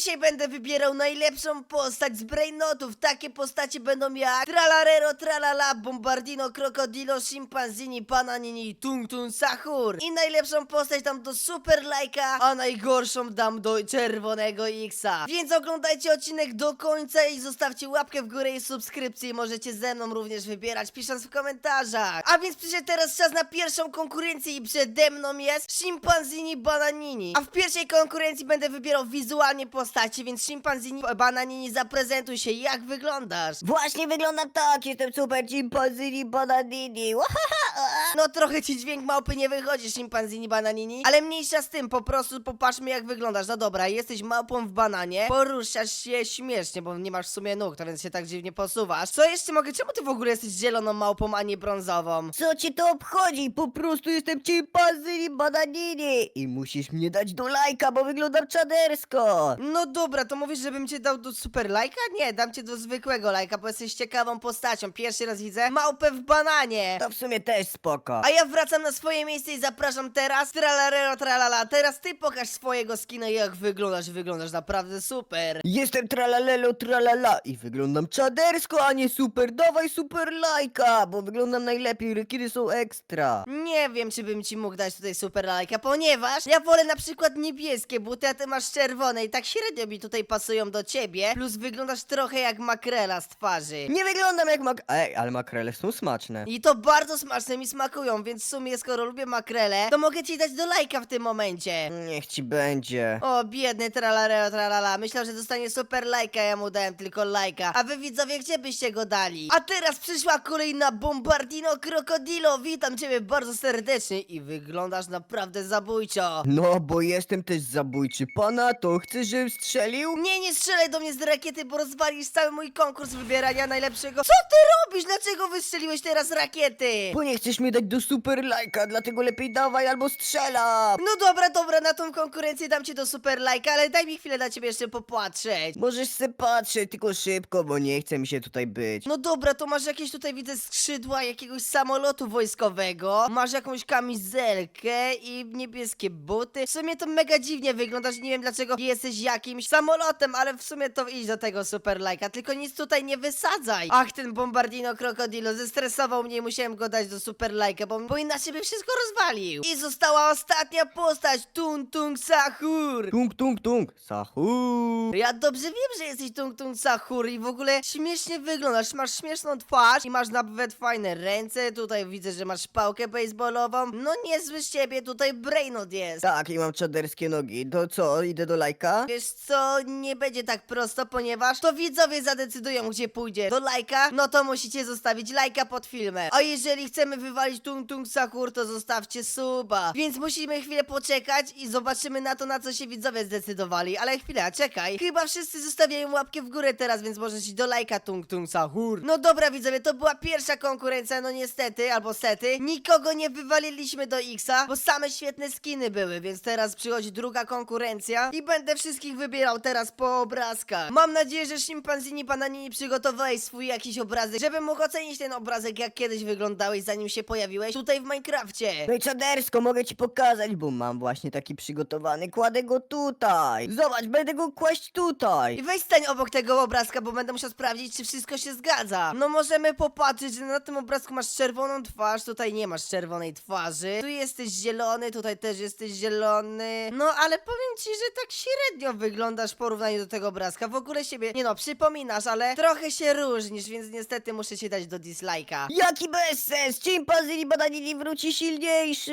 Dzisiaj będę wybierał najlepszą postać z Brainotów. Takie postacie będą jak Tralarero, Tralala, Bombardino, Krokodilo, Szimpanzini, Bananini Tung Tung Sahur. I najlepszą postać dam do Super Lajka, a najgorszą dam do Czerwonego Xa. Więc oglądajcie odcinek do końca i zostawcie łapkę w górę i subskrypcję. Możecie ze mną również wybierać, pisząc w komentarzach. A więc przyszedł teraz czas na pierwszą konkurencję i przede mną jest Szimpanzini Bananini. A w pierwszej konkurencji będę wybierał wizualnie postaci, więc Szimpanzini Bananini zaprezentuj się, jak wyglądasz? Właśnie wyglądam tak, jestem super chimpanzini bananini. Wahaha. No trochę ci dźwięk małpy nie wychodzi, szimpanzini bananini, ale mniejsza z tym, po prostu popatrzmy jak wyglądasz. No dobra, jesteś małpą w bananie, poruszasz się śmiesznie, bo nie masz w sumie nóg, to więc się tak dziwnie posuwasz. Co jeszcze mogę, czemu ty w ogóle jesteś zieloną małpą, a nie brązową? Co ci to obchodzi? Po prostu jestem chimpanzini bananini. I musisz mnie dać do lajka, bo wyglądam czadersko. No dobra, to mówisz, żebym cię dał do super lajka? Nie, dam cię do zwykłego lajka, bo jesteś ciekawą postacią. Pierwszy raz widzę małpę w bananie. To w sumie też spoko. A ja wracam na swoje miejsce i zapraszam teraz Tralarero tralala, teraz ty pokaż swojego skina i jak wyglądasz, wyglądasz naprawdę super Jestem tralalelo tralala i wyglądam czadersko, a nie super. Dawaj super lajka, bo wyglądam najlepiej, rekiry są ekstra. Nie wiem, czy bym ci mógł dać tutaj super lajka, ponieważ ja wolę na przykład niebieskie buty, a ty masz czerwone i tak średnio mi tutaj pasują do ciebie, plus wyglądasz trochę jak makrela z twarzy. Nie wyglądam jak mak... Ej, ale makrele są smaczne. I to bardzo smaczne mi smakują, więc w sumie skoro lubię makrele, to mogę ci dać do lajka w tym momencie. Niech ci będzie. O, biedny tralareo tralala, myślał, że dostanie super lajka, ja mu dałem tylko lajka. A wy widzowie, gdzie byście go dali? A teraz przyszła kolejna Bombardino Krokodilo, witam ciebie bardzo serdecznie i wyglądasz naprawdę zabójczo. No, bo jestem też zabójczy. Pana, to chcesz, żebym strzelił? Nie, nie strzelaj do mnie z rakiety, bo rozwalisz cały mój konkurs wybierania najlepszego. Co ty robisz? Dlaczego wystrzeliłeś teraz rakiety? Bo nie chcesz mnie dać do super lajka, dlatego lepiej dawaj albo strzelam. No dobra, dobra, na tą konkurencję dam ci do super lajka, ale daj mi chwilę na ciebie jeszcze popatrzeć. Możesz se patrzeć, tylko szybko, bo nie chce mi się tutaj być. No dobra, to masz jakieś tutaj widzę skrzydła jakiegoś samolotu wojskowego, masz jakąś kamizelkę i niebieskie buty. W sumie to mega dziwnie wyglądasz, nie wiem dlaczego jesteś jakimś samolotem, ale w sumie to idź do tego super lajka, tylko nic tutaj nie wysadzaj. Ach, ten bombardino krokodilo zestresował mnie i musiałem go dać do super lajka, bo, bo inaczej by wszystko rozwalił. I została ostatnia postać, Tung Tung Sahur. Tung, tung, tung. Sahu. Ja dobrze wiem, że jesteś Tung Tung Sahur i w ogóle śmiesznie wyglądasz. Masz śmieszną twarz i masz nawet fajne ręce. Tutaj widzę, że masz pałkę baseballową. No niezły z ciebie, tutaj brainot jest. Tak, i mam czaderskie nogi. To co, idę do lajka? Wiesz co, nie będzie tak prosto, ponieważ to widzowie zadecydują, gdzie pójdzie. Do lajka, no to musicie zostawić lajka pod filmem. A jeżeli chcemy wywalić Tung Tung Sahur, to zostawcie suba. Więc musimy chwilę poczekać i zobaczymy na to, na co się widzowie zdecydowali. Ale chwila, czekaj. Chyba wszyscy zostawiają łapkę w górę teraz, więc możesz iść do lajka Tung Tung Sahur. No dobra, widzowie, to była pierwsza konkurencja, no niestety, albo sety. Nikogo nie wywaliliśmy do Xa, bo same świetne skiny były, więc teraz przychodzi druga konkurencja i będę wszystkich wybierał teraz po obrazkach. Mam nadzieję, że szimpanzini bananini przygotowałeś swój jakiś obrazek, żebym mógł ocenić ten obrazek, jak kiedyś wyglądałeś, zanim się pojawiłeś tutaj w Minecrafcie. No i czadersko, mogę ci pokazać, bo mam właśnie taki przygotowany. Kładę go tutaj. Zobacz, będę go kłaść tutaj. I weź stań obok tego obrazka, bo będę musiał sprawdzić, czy wszystko się zgadza. No możemy popatrzeć, że na tym obrazku masz czerwoną twarz, tutaj nie masz czerwonej twarzy. Tu jesteś zielony, tutaj też jesteś zielony. No ale powiem ci, że tak średnio wyglądasz w porównaniu do tego obrazka. W ogóle siebie, nie no, przypominasz, ale trochę się różnisz, więc niestety muszę ci dać do dislike'a. Jaki bezsens! Chimpanzini bananini wróci silniejszy!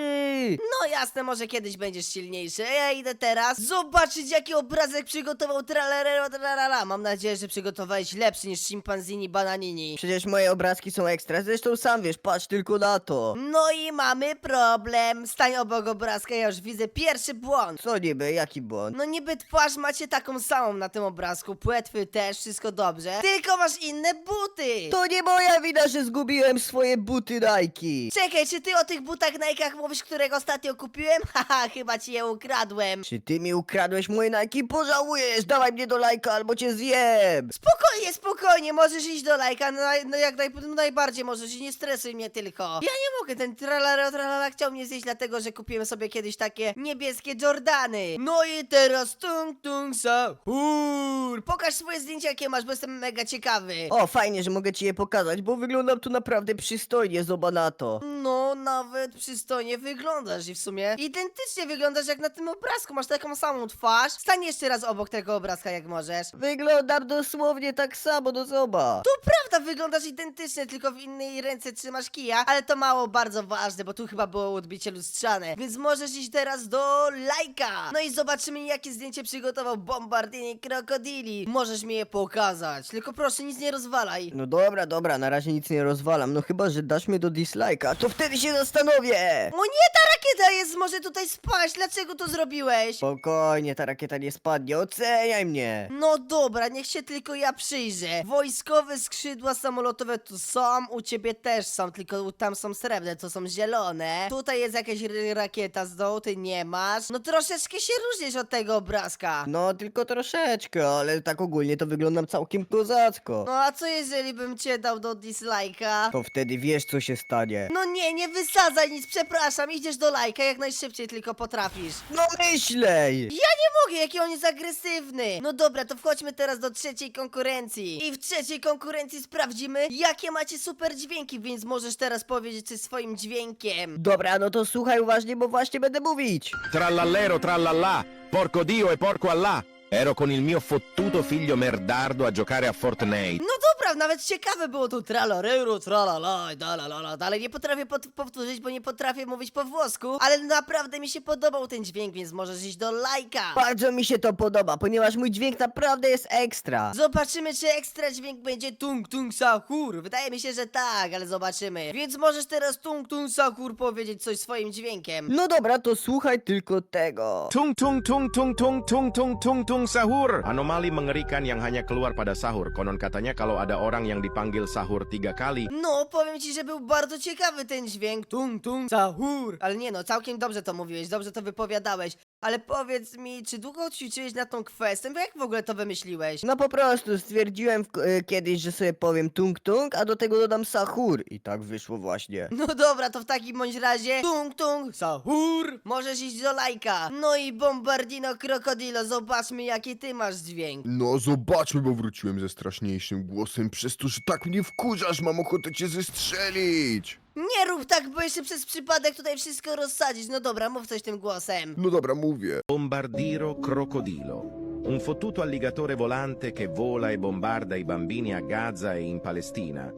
No jasne, może kiedyś będziesz silniejszy. A Ja idę teraz zobaczyć, jaki obrazek przygotował tralalero tralala. Mam nadzieję, że przygotowałeś lepszy niż szimpanzini bananini. Przecież moje obrazki są ekstra, zresztą sam wiesz, patrz tylko na to. No i mamy problem. Stań obok obrazka, ja już widzę pierwszy błąd. Co niby, jaki błąd? No niby twarz macie taką samą na tym obrazku, płetwy też, wszystko dobrze. Tylko masz inne buty. To nie moja wina, że zgubiłem swoje buty Nike. Czekaj, czy ty o tych butach Nike'ach mówisz, którego ostatnio kupiłem? Haha, chyba ci je ukradłem. Czy ty mi ukradłeś moje Nike? Pożałujesz! Dawaj mnie do lajka albo cię zjem! Spokojnie, spokojnie, możesz iść do lajka, no, no jak naj, no najbardziej możesz i nie stresuj mnie tylko. Ja nie mogę, ten tralala tralala chciał mnie zjeść dlatego, że kupiłem sobie kiedyś takie niebieskie Jordany. No i teraz tung tung sahur. Pokaż swoje zdjęcia jakie masz, bo jestem mega ciekawy. O, fajnie, że mogę ci je pokazać, bo wyglądam tu naprawdę przystojnie, zoba na to. No, nawet przystojnie wyglądasz i w sumie identycznie wyglądasz jak na tym obrazku, masz taką samą twarz. Stań jeszcze raz obok tego obrazka jak możesz. Wyglądam dosłownie tak samo, do zoba. To prawda, wyglądasz identycznie, tylko w innej ręce trzymasz kija, ale to mało bardzo ważne, bo tu chyba było odbicie lustrzane. Więc możesz iść teraz do lajka. No i zobaczymy, jakie zdjęcie przygotował Bombardini Krokodili. Możesz mi je pokazać, tylko proszę, nic nie rozwalaj. No dobra, dobra, na razie nic nie rozwalam, no chyba, że dasz mnie do dislike'a, to wtedy się zastanowię! O nie, ta rakieta jest, może tutaj spaść, dlaczego to zrobiłeś? Spokojnie, ta rakieta nie spadnie, oceniaj mnie! No dobra, niech się tylko ja przyjrzę. Wojskowe skrzydła samolotowe tu są, u ciebie też są, tylko tam są srebrne, to są zielone. Tutaj jest jakaś r- rakieta z dołu, ty nie masz. No troszeczkę się różnisz od tego obrazka. No, tylko troszeczkę, ale tak ogólnie to wyglądam całkiem kozacko. No a co jeżeli bym cię dał do dislike'a? To wtedy wiesz, co się stanie. No nie, nie wysadzaj nic, przepraszam, idziesz do lajka jak najszybciej tylko potrafisz. No myślej! Ja nie mogę, jaki on jest agresywny. No dobra, to wchodźmy teraz do trzeciej konkurencji. I w trzeciej konkurencji sprawdzimy, jakie macie super dźwięki, więc możesz teraz powiedzieć coś swoim dźwiękiem. Dobra, no to słuchaj uważnie, bo właśnie będę mówić. Trallallero trallallà, porco Dio e porco Allah. Ero con il mio fottuto figlio merdardo a giocare a Fortnite. No dobra, nawet ciekawe było to tralareru, tralala, i dalalala. Dalej nie potrafię pot- powtórzyć, bo nie potrafię mówić po włosku, ale naprawdę mi się podobał ten dźwięk, więc możesz iść do lajka. Bardzo mi się to podoba, ponieważ mój dźwięk naprawdę jest ekstra. Zobaczymy, czy ekstra dźwięk będzie tung tung sahur. Wydaje mi się, że tak, ale zobaczymy. Więc możesz teraz tung tung sahur powiedzieć coś swoim dźwiękiem. No dobra, to słuchaj tylko tego. Tung tung tung tung tung tung tung tung tung sahur. Anomali mengerikan yang hanya keluar pada sahur. Konon katanya kalau ada orang yang dipanggil sahur tiga kali, No, powiem ci, że był bardzo ciekawy ten dźwięk. Tung tung sahur. Ale nie no, całkiem dobrze to mówiłeś, dobrze to wypowiadałeś. Ale powiedz mi, czy długo ćwiczyłeś na tą kwestię? Bo jak w ogóle to wymyśliłeś? No po prostu stwierdziłem w, e, kiedyś, że sobie powiem tung tung, a do tego dodam sahur. I tak wyszło właśnie. No dobra, to w takim bądź razie tung tung sahur. Możesz iść do lajka. No i bombardino krokodilo, zobaczmy jaki ty masz dźwięk. No zobaczmy, bo wróciłem ze straszniejszym głosem przez to, że tak mnie wkurzasz, mam ochotę cię zestrzelić. Nie rób tak, bo jeszcze przez przypadek tutaj wszystko rozsadzisz. No dobra, mów coś tym głosem. No dobra, mówię. bombardiro crocodilo. Un fottuto alligatore volante che vola e bombarda i bambini a Gaza e in Palestina.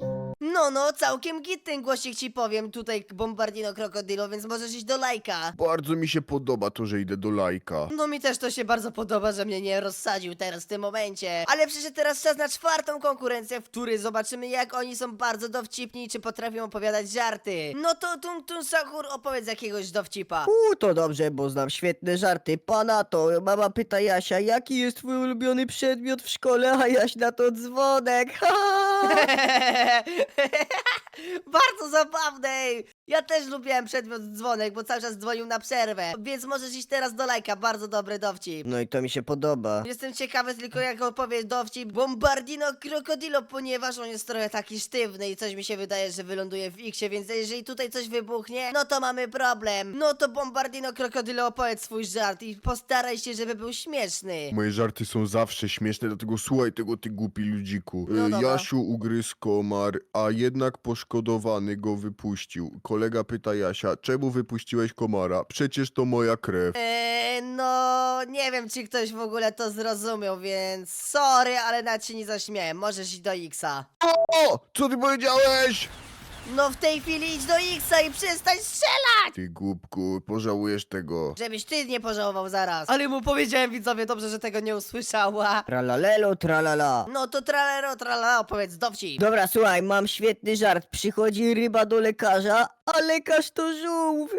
No, no, całkiem git ten głosik ci powiem tutaj bombardino krokodilo, więc możesz iść do lajka. Bardzo mi się podoba to, że idę do lajka. No mi też to się bardzo podoba, że mnie nie rozsadził teraz w tym momencie. Ale przyszedł teraz czas na czwartą konkurencję, w której zobaczymy jak oni są bardzo dowcipni i czy potrafią opowiadać żarty. No to Tung Tung Sahur opowiedz jakiegoś dowcipa. Uuu, to dobrze, bo znam świetne żarty. Pana to, mama pyta Jasia, jaki jest twój ulubiony przedmiot w szkole, a Jaś na to dzwonek. Ha! Bardzo zabawnej! Ja też lubiłem przedmiot dzwonek, bo cały czas dzwonił na przerwę. Więc możesz iść teraz do lajka, bardzo dobry dowcip. No i to mi się podoba. Jestem ciekawy tylko jak opowie dowcip Bombardino Krokodilo, ponieważ on jest trochę taki sztywny i coś mi się wydaje, że wyląduje w X-ie, więc jeżeli tutaj coś wybuchnie, no to mamy problem. No to Bombardino Krokodilo opowiedz swój żart i postaraj się, żeby był śmieszny. Moje żarty są zawsze śmieszne, dlatego słuchaj tego, ty głupi ludziku. No E, dobra. Jasiu ugryzł komar, a jednak poszkodowany go wypuścił. Kolega pyta Jasia, czemu wypuściłeś komara? Przecież to moja krew. Eee, no nie wiem czy ktoś w ogóle to zrozumiał, więc sorry, ale na cię nie zaśmiałem. Możesz iść do X-a. O! Co ty powiedziałeś? No w tej chwili idź do X-a i przestań strzelać! Ty głupku, pożałujesz tego. Żebyś ty nie pożałował zaraz. Ale mu powiedziałem widzowie, dobrze, że tego nie usłyszała. Tralalelo, tralala. No to tralero, tralala, opowiedz dowcip. Dobra, słuchaj, mam świetny żart. Przychodzi ryba do lekarza, a lekarz to żółw.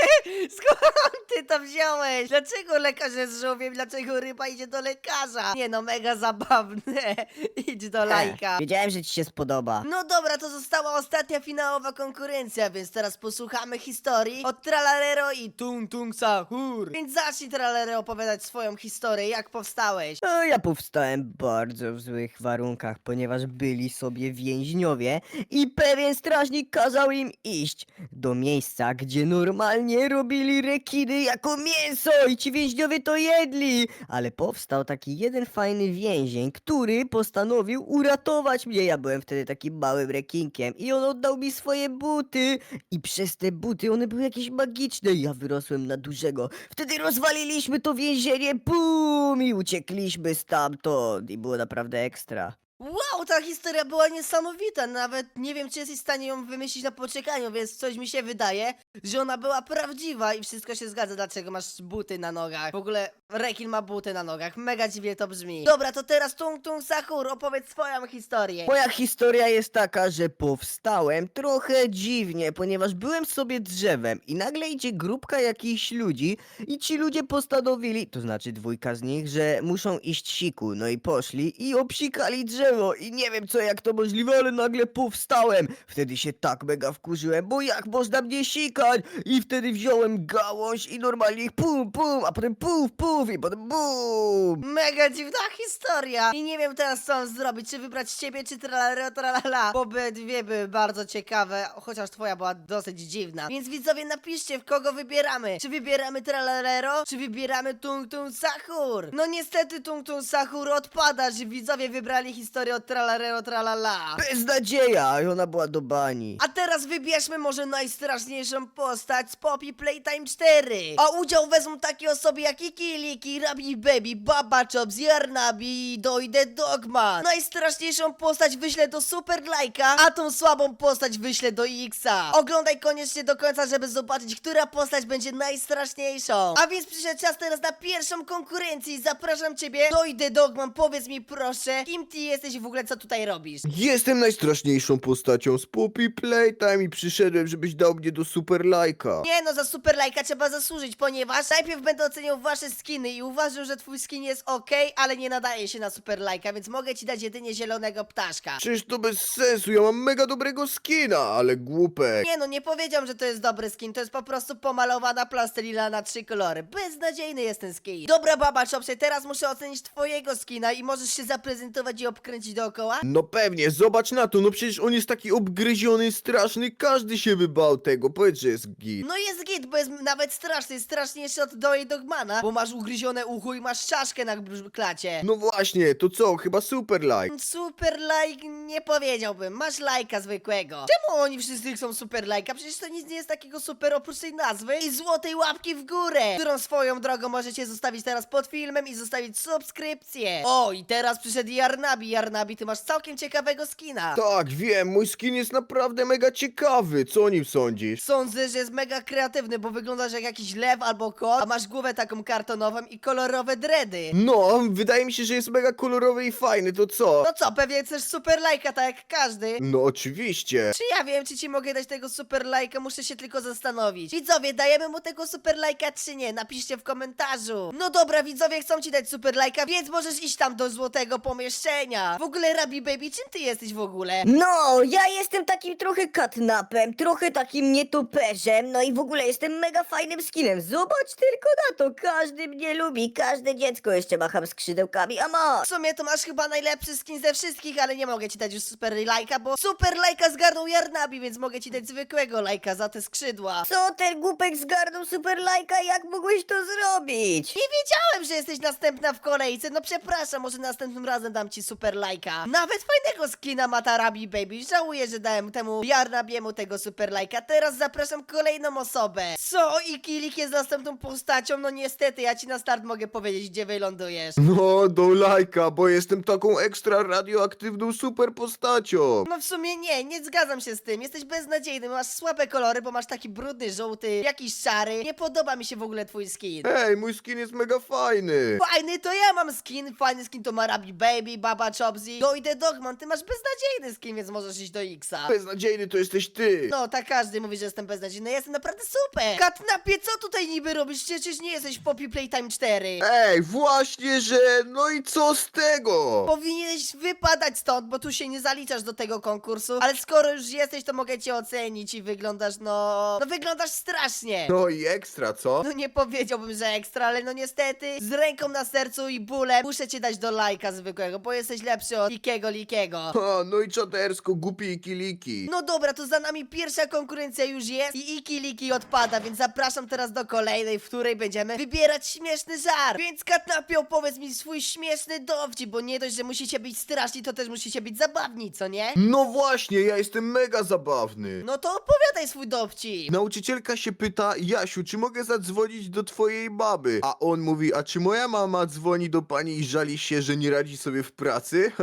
Skąd ty to wziąłeś? Dlaczego lekarz jest żółwiem? Dlaczego ryba idzie do lekarza? Nie no, mega zabawne. Idź do lajka. Wiedziałem, że ci się spodoba. No dobra, to została ostatnia finałowa konkurencja, więc teraz posłuchamy historii od Tralalero i Tung Tung Sahur. Więc zacznij Tralalero opowiadać swoją historię, jak powstałeś. No, ja powstałem bardzo w złych warunkach, ponieważ byli sobie więźniowie i pewien strażnik kazał im iść do miejsca, gdzie normalnie robili rekiny jako mięso i ci więźniowie to jedli. Ale powstał taki jeden fajny więzień, który postanowił uratować mnie. Ja byłem wtedy takim małym rekinkiem i on oddał mi swoje buty i przez te buty one były jakieś magiczne. Ja wyrosłem na dużego. Wtedy rozwaliliśmy to więzienie, bum i uciekliśmy stamtąd i było naprawdę ekstra. Wow, ta historia była niesamowita, nawet nie wiem, czy jesteś w stanie ją wymyślić na poczekaniu, więc coś mi się wydaje, że ona była prawdziwa i wszystko się zgadza, dlaczego masz buty na nogach. W ogóle rekin ma buty na nogach, mega dziwnie to brzmi. Dobra, to teraz Tung Tung Sahur, opowiedz swoją historię. Moja historia jest taka, że powstałem trochę dziwnie, ponieważ byłem sobie drzewem i nagle idzie grupka jakichś ludzi i ci ludzie postanowili, to znaczy dwójka z nich, że muszą iść siku. No i poszli i obsikali drzewo i nie wiem co jak to możliwe, ale nagle powstałem. Wtedy się tak mega wkurzyłem, bo jak można mnie sikać? I wtedy wziąłem gałąź i normalnie pum pum, a potem puf puf i potem bum. Mega dziwna historia i nie wiem teraz co mam zrobić, czy wybrać ciebie, czy tralala tralala, bo obydwie były bardzo ciekawe, chociaż twoja była dosyć dziwna. Więc widzowie napiszcie, w kogo wybieramy. Czy wybieramy tralalero, czy wybieramy Tung Tung Sahur? No niestety Tung Tung Sahur odpada, że widzowie wybrali historię od tralalero tralala. Beznadzieja, i ona była do bani. A teraz wybierzmy może najstraszniejszą postać z Poppy Playtime 4. A udział wezmą takie osoby jak Iki Liki, Rabi Baby, Baba Chops, Yarnabi i Dojde Dogma. Najstraszniejszą postać wyślę do Super Lajka, a tą słabą postać wyślę do Xa. Oglądaj koniecznie do końca, żeby zobaczyć, która postać będzie najstraszniejszą. A więc przyszedł czas teraz na pierwszą konkurencję i zapraszam ciebie. Dojde Dogman, powiedz mi proszę, kim ty jesteś i w ogóle co tutaj robisz? Jestem najstraszniejszą postacią z Poppy Playtime i przyszedłem, żebyś dał mnie do super lajka. Nie no, za super lajka trzeba zasłużyć, ponieważ najpierw będę oceniał wasze skiny i uważam, że twój skin jest ok, ale nie nadaje się na super lajka, więc mogę ci dać jedynie zielonego ptaszka. Przecież to bez sensu, ja mam mega dobrego skina, ale głupek. Nie no, nie powiedziałem, że to jest dobry skin, to jest po prostu pomalowana plastelina na trzy kolory. Beznadziejny jest ten skin. Dobra baba Chopsy, teraz muszę ocenić twojego skina i możesz się zaprezentować i obkręcić dookoła? No pewnie, zobacz na to, no przecież on jest taki obgryziony, straszny, każdy się by bał tego, powiedz, że jest git. No jest git, bo jest nawet straszny, straszniejszy od Dojej Dogmana, bo masz ugryzione ucho i masz czaszkę na brz- klacie. No właśnie, to co, chyba super like. Super like nie powiedziałbym, masz lajka zwykłego. Czemu oni wszyscy chcą super lajka? Przecież to nic nie jest takiego super oprócz tej nazwy i złotej łapki w górę, którą swoją drogą możecie zostawić teraz pod filmem i zostawić subskrypcję. O, i teraz przyszedł Jarnabi. Jarnabi, ty masz całkiem ciekawego skina. Tak, wiem, mój skin jest naprawdę mega ciekawy, co o nim sądzisz? Sądzę, że jest mega kreatywny, bo wyglądasz jak jakiś lew albo kot, a masz głowę taką kartonową i kolorowe dredy. No, wydaje mi się, że jest mega kolorowy i fajny, to co? No co, pewnie chcesz super lajka, tak jak każdy. No oczywiście. Czy ja wiem, czy ci mogę dać tego super lajka? Muszę się tylko zastanowić. Widzowie, dajemy mu tego super lajka, czy nie? Napiszcie w komentarzu. No dobra, widzowie chcą ci dać super lajka, więc możesz iść tam do złotego pomieszczenia. W ogóle, Rabi Baby, czym ty jesteś w ogóle? No, ja jestem takim trochę katnapem, trochę takim nietoperzem, no i w ogóle jestem mega fajnym skinem. Zobacz tylko na to, każdy mnie lubi, każde dziecko jeszcze macham skrzydełkami, a ma. W sumie to masz chyba najlepszy skin ze wszystkich, ale nie mogę ci dać już super lajka, bo super lajka zgarnął Jarnabi, więc mogę ci dać zwykłego lajka za te skrzydła. Co ten głupek zgarnął super lajka, jak mogłeś to zrobić? Nie wiedziałem, że jesteś następna w kolejce. No przepraszam, może następnym razem dam ci super lajka. Nawet fajnego skina ma ta Rabi Baby. Żałuję, że dałem temu Jarnabiemu tego super lajka. Teraz zapraszam kolejną osobę. Co? I Kilik jest następną postacią? No niestety, ja ci na start mogę powiedzieć, gdzie wylądujesz. No, do lajka, bo jestem taką ekstra radioaktywną super postacią. No w sumie nie, nie zgadzam się z tym. Jesteś beznadziejny, masz słabe kolory, bo masz taki brudny, żółty, jakiś szary. Nie podoba mi się w ogóle twój skin. Ej, mój skin jest mega fajny. Fajny to ja mam skin, fajny skin to ma Rabi Baby, Baba Chopsy, dojdę Dogman, ty masz beznadziejny skin, więc możesz iść do Xa. Beznadziejny to jesteś ty. No, tak każdy mówi, że jestem beznadziejny, ja jestem naprawdę super! Katnapie, co tutaj niby robisz? Przecież nie jesteś w Poppy Playtime 4! Ej, właśnie, że... No i co z tego? Powinieneś wypadać stąd, bo tu się nie zaliczasz do tego konkursu, ale skoro już jesteś, to mogę cię ocenić i wyglądasz, no... No wyglądasz strasznie! No i ekstra, co? No nie powiedziałbym, że ekstra, ale no niestety z ręką na sercu i bólem muszę cię dać do lajka zwykłego, bo jesteś lepszy od Likiego Likiego. Ha, no i czadersko, głupi i kiliki. No dobra, to za nami pierwsza konkurencja już jest i Iki Liki odpada, więc zapraszam teraz do kolejnej, w której będziemy wybierać śmieszny żart. Więc Katnapio, powiedz mi swój śmieszny dowcip, bo nie dość, że musicie być straszni, to też musicie być zabawni, co nie? No właśnie, ja jestem mega zabawny. No to opowiadaj swój dowcip. Nauczycielka się pyta, Jasiu, czy mogę zadzwonić do twojej baby? A on mówi, a czy moja mama dzwoni do pani i żali się, że nie radzi sobie w pracy?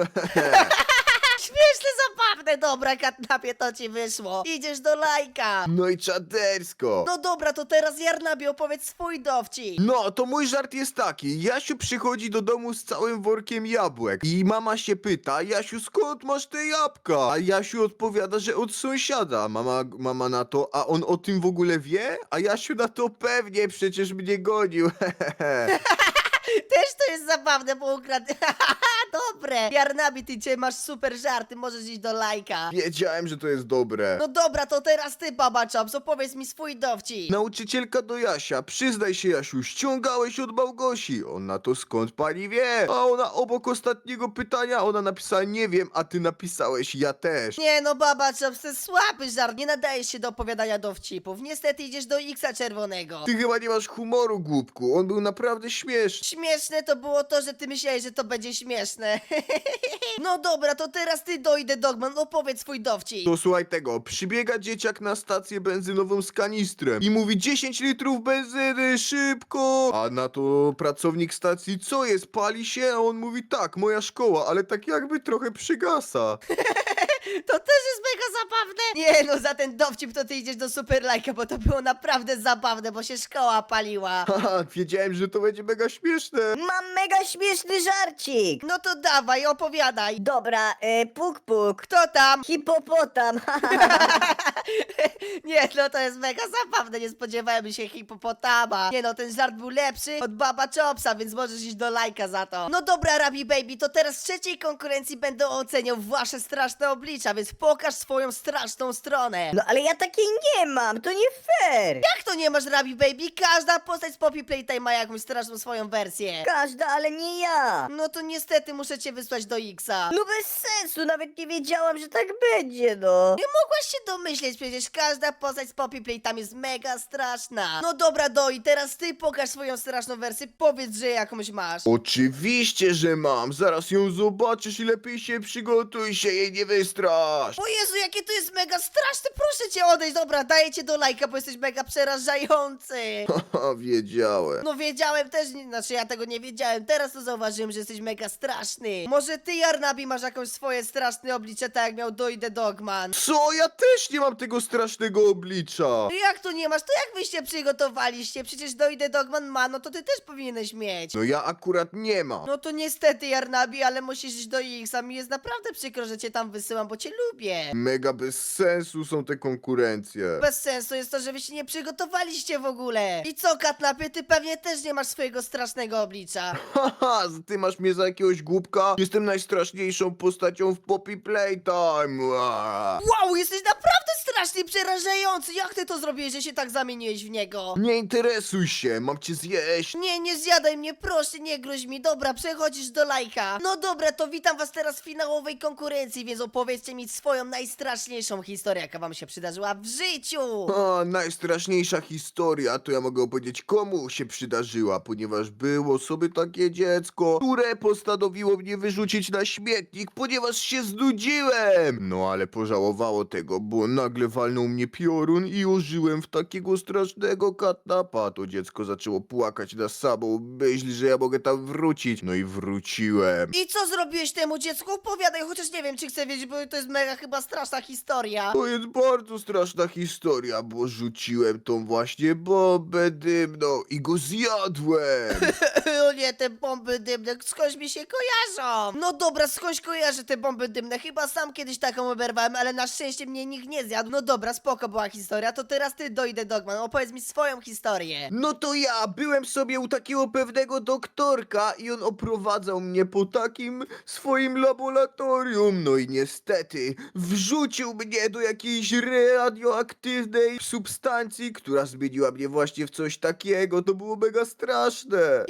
Śmieszne, zabawne, dobra, Katnapie, to ci wyszło. Idziesz do lajka. no i czadersko. No dobra, to teraz Jarnabie opowiedz swój dowcip. No, to mój żart jest taki. Jasiu przychodzi do domu z całym workiem jabłek. I mama się pyta, Jasiu, skąd masz te jabłka? A Jasiu odpowiada, że od sąsiada. Mama, mama na to, a on o tym w ogóle wie? A Jasiu na to pewnie, przecież mnie gonił. Też to jest zabawne, bo ukradł... Dobre. Jarnabi, ty cię masz super żarty, możesz iść do lajka. Wiedziałem, że to jest dobre. No dobra, to teraz ty, Baba Chops, opowiedz mi swój dowcip. Nauczycielka do Jasia, przyznaj się Jasiu, ściągałeś od Małgosi. On na to skąd pani wie? A ona obok ostatniego pytania, ona napisała nie wiem, a ty napisałeś ja też. Nie no, Baba Chops, to słaby żart, nie nadajesz się do opowiadania dowcipów. Niestety idziesz do Xa czerwonego. Ty chyba nie masz humoru, głupku. On był naprawdę śmieszny. Śmieszne to było to, że ty myślałeś, że to będzie śmieszne. no dobra, to teraz ty dojdę, Dogman, opowiedz swój dowcip. To słuchaj tego, przybiega dzieciak na stację benzynową z kanistrem i mówi 10 litrów benzyny, szybko! A na to pracownik stacji, co jest, pali się? A on mówi, tak, moja szkoła, ale tak jakby trochę przygasa. To też jest mega zabawne. Nie no, za ten dowcip to ty idziesz do super lajka, bo to było naprawdę zabawne, bo się szkoła paliła. Haha, wiedziałem, że to będzie mega śmieszne. Mam mega śmieszny żarcik! No to dawaj, opowiadaj. Dobra, e, puk puk. Kto tam? Hipopotam. Nie, no to jest mega zabawne, nie spodziewałem się hipopotama. Nie no, ten żart był lepszy od Baba Chopsa, więc możesz iść do lajka za to. No dobra, Rabi Baby, to teraz w trzeciej konkurencji będę oceniał wasze straszne oblicza, więc pokaż swoją straszną stronę. No ale ja takiej nie mam, to nie fair. Jak to nie masz Rabi Baby? Każda postać z Poppy Playtime ma jakąś straszną swoją wersję. Każda, ale nie ja. No to niestety muszę cię wysłać do Xa. No bez sensu, nawet nie wiedziałam, że tak będzie, no. Nie mogłaś się domyśleć, przecież każda postać z Poppy Playtime jest mega straszna. No dobra, Doi, teraz ty pokaż swoją straszną wersję, powiedz, że jakąś masz. Oczywiście, że mam. Zaraz ją zobaczysz i lepiej się przygotuj się jej nie wystrasz. O Jezu, jakie to jest mega straszne, proszę cię odejść, dobra, daję cię do lajka, bo jesteś mega przerażający. Haha, wiedziałem. No wiedziałem też, nie- znaczy ja tego nie wiedziałem, teraz to zauważyłem, że jesteś mega straszny. Może ty, Jarnabi, masz jakąś swoje straszne oblicze, tak jak miał Dojdę Dogman. Co? Ja też nie mam tego strasznego oblicza. No jak to nie masz, to jak wyście przygotowaliście? Przecież Dojdę Dogman ma, no to ty też powinieneś mieć. No ja akurat nie mam. No to niestety, Jarnabi, ale musisz iść do X, a mi jest naprawdę przykro, że cię tam wysyłam, bo cię lubię. Mega bez sensu są te konkurencje. Bez sensu jest to, że wy się nie przygotowaliście w ogóle. I co, Katnapy, ty pewnie też nie masz swojego strasznego oblicza. Haha, ty masz mnie za jakiegoś głupka? Jestem najstraszniejszą postacią w Poppy Playtime. Ua. Wow, jesteś naprawdę strasznie przerażający. Jak ty to zrobiłeś, że się tak zamieniłeś w niego? Nie interesuj się, mam cię zjeść. Nie, nie zjadaj mnie, proszę, nie groź mi. Dobra, przechodzisz do lajka. No dobra, to witam was teraz w finałowej konkurencji, więc opowiedzcie mi swoją najstraszniejszą historię, jaka wam się przydarzyła w życiu. A, najstraszniejsza historia, to ja mogę opowiedzieć komu się przydarzyła, ponieważ było sobie takie dziecko, które postanowiło mnie wyrzucić na śmietnik, ponieważ się znudziłem. No ale pożałowało tego, bo nagle walnął mnie piorun i ożyłem w takiego strasznego katnapa. To dziecko zaczęło płakać na samą myśl, że ja mogę tam wrócić. No i wróciłem. I co zrobiłeś temu dziecku? Opowiadaj, chociaż nie wiem, czy chcę wiedzieć, bo to jest mega chyba straszna historia. To jest bardzo straszna historia, bo rzuciłem tą właśnie bombę dymną i go zjadłem. o nie, te bomby dymne, skądś mi się kojarzą. No dobra, skądś kojarzę te bomby dymne, chyba sam kiedyś taką oberwałem, ale na szczęście mnie nikt nie zjadł. No dobra, spoko była historia, to teraz ty dojdę Dogman, opowiedz mi swoją historię. No to ja byłem sobie u takiego pewnego doktorka i on oprowadzał mnie po takim swoim laboratorium. No i niestety wrzucił mnie do jakiejś radioaktywnej substancji, która zmieniła mnie właśnie w coś takiego. To było mega straszne.